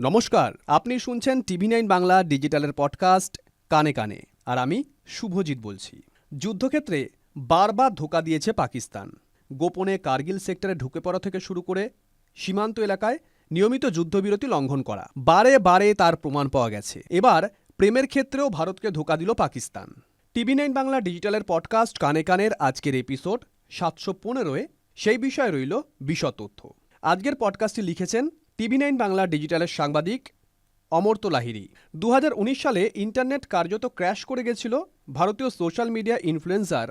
নমস্কার, আপনি শুনছেন টিভি নাইন বাংলা ডিজিটালের পডকাস্ট কানে কানে, আর আমি শুভজিৎ বলছি। যুদ্ধক্ষেত্রে বারবার ধোকা দিয়েছে পাকিস্তান। গোপনে কার্গিল সেক্টরে ঢুকে পড়া থেকে শুরু করে সীমান্ত এলাকায় নিয়মিত যুদ্ধবিরতি লঙ্ঘন করা, বারে বারে তার প্রমাণ পাওয়া গেছে। এবার প্রেমের ক্ষেত্রেও ভারতকে ধোকা দিল পাকিস্তান। টিভি নাইন বাংলা ডিজিটালের পডকাস্ট কানে কানের আজকের এপিসোড সাতশো পনেরোয়, সেই বিষয়ে রইল বিশদ তথ্য। আজকের পডকাস্টটি লিখেছেন টিভি নাইন বাংলা ডিজিটালের সাংবাদিক অমর্ত লাহিরি দু সালে ইন্টারনেট কার্যত ক্র্যাশ করে গেছিল ভারতীয় সোশ্যাল মিডিয়া ইনফ্লুয়েন্সার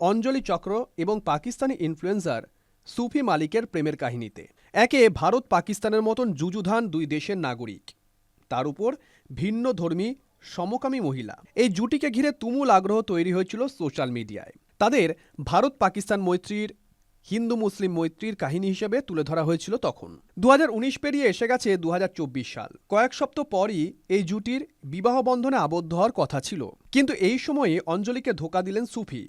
অঞ্জলি চক্র এবং পাকিস্তানি ইনফ্লুয়েন্সার সুফি মালিকের প্রেমের কাহিনীতে। একে ভারত পাকিস্তানের মতন যুযুধান দুই দেশের নাগরিক। তার উপর ভিন্ন ধর্মী সমকামী মহিলা। এই জুটিকে ঘিরে তুমুল আগ্রহ তৈরি হয়েছিল সোশ্যাল মিডিয়ায়। তাদের ভারত পাকিস্তান মৈত্রীর হিন্দু মুসলিম মৈত্রীর কাহিনী হিসেবে তুলে ধরা হয়েছিল তখন। দু হাজার উনিশ পেরিয়ে এসে গেছে দু হাজার চব্বিশ সাল। কয়েক সপ্তাহ পরই এই জুটির বিবাহ বন্ধনে আবদ্ধ হওয়ার কথা ছিল। কিন্তু এই সময়ে অঞ্জলিকে ধোকা দিলেন সুফি।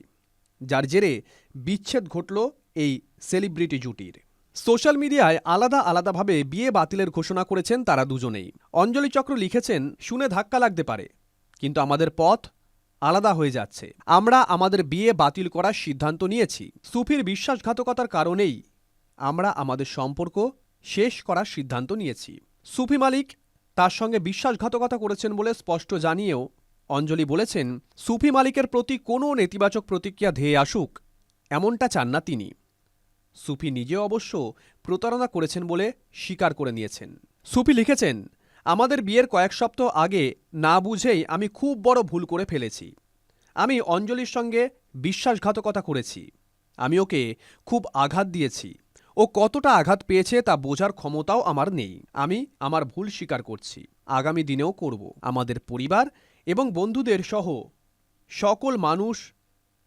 যার জেরে বিচ্ছেদ ঘটল এই সেলিব্রিটি জুটির। সোশ্যাল মিডিয়ায় আলাদা আলাদাভাবে বিয়ে বাতিলের ঘোষণা করেছেন তারা দুজনেই। অঞ্জলি চক্র লিখেছেন, শুনে ধাক্কা লাগতে পারে। কিন্তু আমাদের পথ আলাদা হয়ে যাচ্ছে। আমরা আমাদের বিয়ে বাতিল করার সিদ্ধান্ত নিয়েছি। সুফির বিশ্বাসঘাতকতার কারণেই আমরা আমাদের সম্পর্ক শেষ করার সিদ্ধান্ত নিয়েছি। সুফি মালিক তার সঙ্গে বিশ্বাসঘাতকতা করেছেন বলে স্পষ্ট জানিয়েও অঞ্জলি বলেছেন, সুফি মালিকের প্রতি কোনো নেতিবাচক প্রতিক্রিয়া ধেয়ে আসুক, এমনটা চান না তিনি। সুফি নিজেও অবশ্য প্রতারণা করেছেন বলে স্বীকার করে নিয়েছেন। সুফি লিখেছেন আমাদের বিয়ের কয়েক সপ্তাহ আগে না বুঝেই আমি খুব বড় ভুল করে ফেলেছি। আমি অঞ্জলির সঙ্গে বিশ্বাসঘাতকতা করেছি। আমি ওকে খুব আঘাত দিয়েছি। ও কতটা আঘাত পেয়েছে তা বোঝার ক্ষমতাও আমার নেই। আমি আমার ভুল স্বীকার করছি। আগামী দিনেও করব। আমাদের পরিবার এবং বন্ধুদের সহ সকল মানুষ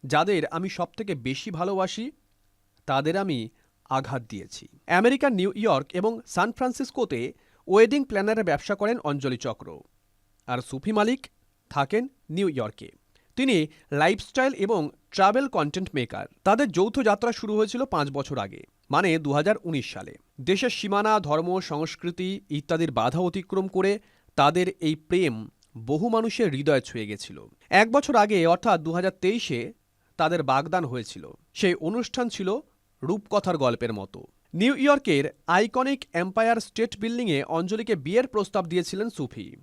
যাদের আমি সবথেকে বেশি ভালোবাসি, তাদের আমি আঘাত দিয়েছি। আমেরিকার নিউ ইয়র্ক এবং সান ফ্রান্সিসকোতে ওয়েডিং প্ল্যানারের ব্যবসা করেন অঞ্জলি চক্র। আর সুফি মালিক থাকেন নিউ ইয়র্কে। তিনি লাইফস্টাইল এবং ট্রাভেল কন্টেন্ট মেকার। তাদের যৌথ যাত্রা শুরু হয়েছিল পাঁচ বছর আগে মানে দু হাজার উনিশ সালে। দেশের সীমানা, ধর্ম, সংস্কৃতি ইত্যাদির বাধা অতিক্রম করে তাদের এই প্রেম বহু মানুষের হৃদয় ছুঁয়ে গেছিল। এক বছর আগে, অর্থাৎ দু তেইশে, তাদের বাগদান হয়েছিল। সেই অনুষ্ঠান ছিল রূপকথার গল্পের মতো। নিউ ইয়র্কের আইকনিক এম্পায়ার স্টেট বিল্ডিংয়ে অঞ্জলিকে বিয়ের প্রস্তাব দিয়েছিলেন সুফি।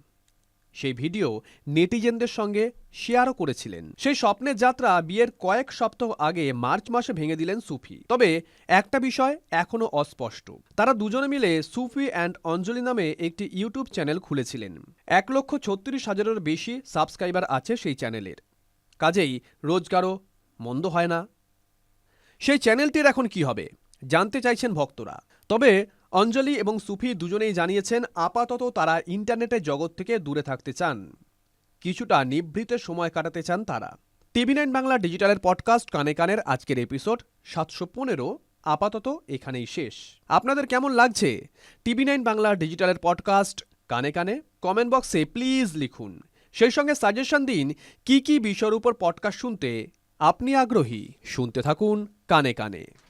সেই ভিডিও নেটিজেনদের সঙ্গে শেয়ারও করেছিলেন। সেই স্বপ্নের যাত্রা বিয়ের কয়েক সপ্তাহ আগে মার্চ মাসে ভেঙে দিলেন সুফি। তবে একটা বিষয় এখনও অস্পষ্ট। তারা দুজনে মিলে সুফি অ্যান্ড অঞ্জলি নামে একটি ইউটিউব চ্যানেল খুলেছিলেন। এক লক্ষ ছত্রিশ হাজারের বেশি সাবস্ক্রাইবার আছে সেই চ্যানেলের। কাজেই রোজগারও মন্দ হয় না। সেই চ্যানেলটির এখন কি হবে? জানতে চাইছেন ভক্তরা। তবে অঞ্জলি এবং সুফি দুজনেই জানিয়েছেন, আপাতত তারা ইন্টারনেটের জগৎ থেকে দূরে থাকতে চান। কিছুটা নিভৃতে সময় কাটাতে চান তারা। টিভি নাইন বাংলা ডিজিটালের পডকাস্ট কানে কানের আজকের এপিসোড সাতশো পনেরো আপাতত এখানেই শেষ। আপনাদের কেমন লাগছে? টিভি নাইন বাংলা ডিজিটালের পডকাস্ট কানে কানে কমেন্ট বক্সে প্লিজ লিখুন। সেই সঙ্গে সাজেশন দিন, কি কি বিষয়ের উপর পডকাস্ট শুনতে আপনি আগ্রহী? শুনতে থাকুন কানে কানে।